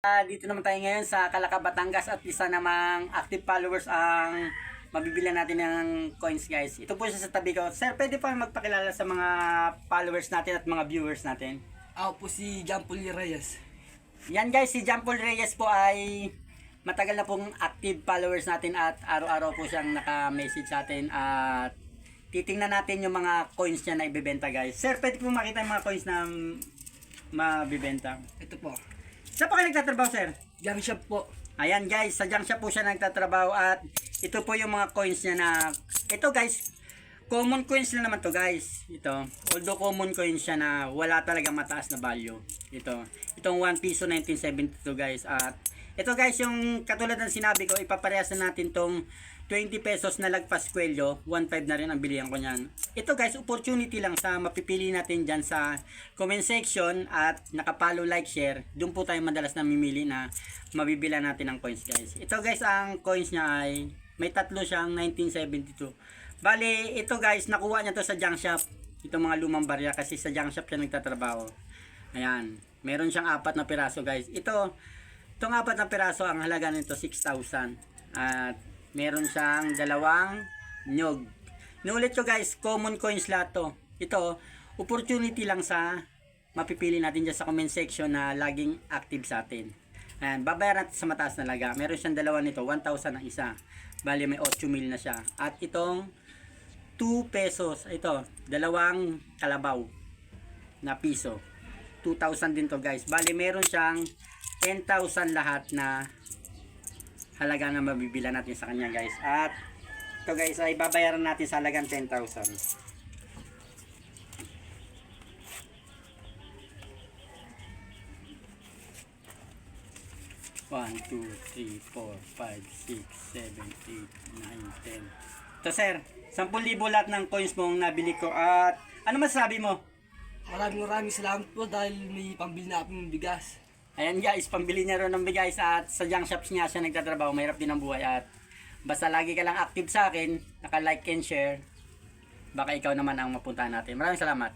Ah, dito naman tayo ngayon sa Calaca, Batangas at isa namang active followers ang mabibilan natin ng coins guys. Ito po siya sa tabi ko. Sir, pwede pa magpakilala sa mga followers natin at mga viewers natin. Ako po si Paul Reyes. Yan guys, si Paul Reyes po ay matagal na pong active followers natin at araw-araw po siyang naka-message sa atin at titingnan natin yung mga coins niya na ibebenta guys. Sir, pwede po makita yung mga coins na mabibenta. Ito po. Saan pa kayo nagtatrabaho, sir? Junk shop po. Ayan guys, sa junk shop po siya nagtatrabaho at ito po yung mga coins niya na ito guys, common coins na naman to guys. Ito, although common coins siya na wala talaga mataas na value. Ito, itong 1 piso 1972 guys at ito guys yung katulad ng sinabi ko, ipaparehas na natin tong 20 pesos na lagpas kwelyo, 1.5 na rin ang bilihan ko niyan. Ito guys, opportunity lang sa mapipili natin dyan sa comment section at nakapalo, like, share. Doon po tayo madalas namimili na mabibila natin ng coins guys. Ito guys, ang coins niya ay may tatlo siyang 1972. Bali, ito guys, nakuha niya to sa junk shop. Ito mga lumang barya kasi sa junk shop siya nagtatrabaho. Ayan, meron siyang apat na piraso guys. Ito, itong apat na piraso, ang halaga nito 6,000. At meron siyang dalawang nyog. Nulit ko guys, common coins lahat to. Ito, opportunity lang sa mapipili natin dyan sa comment section na laging active sa atin. Ayan, babayaran natin sa mataas na laga. Meron siyang dalawa nito, 1,000 ang isa. Bali may 8 mil na siya. At itong 2 pesos, ito, dalawang kalabaw na piso. 2,000 din to guys. Bali meron siyang 10,000 lahat na halaga na mabibila natin sa kanya guys. At ito guys ay babayaran natin sa halagang 10,000. 1, 2, 3, 4, 5, 6, 7, 8, 9, 10. Ito sir, 10,000 lahat ng coins mong nabili ko at ano masasabi mo? Maraming maraming salamat po dahil may pambili na akong bigas. Ayan guys, pambili niya rin ng bigay sa at sa junk shops niya siya nagtatrabaho, mahirap din ang buhay at basta lagi ka lang active sa akin, naka-like and share, baka ikaw naman ang mapuntahan natin. Maraming salamat.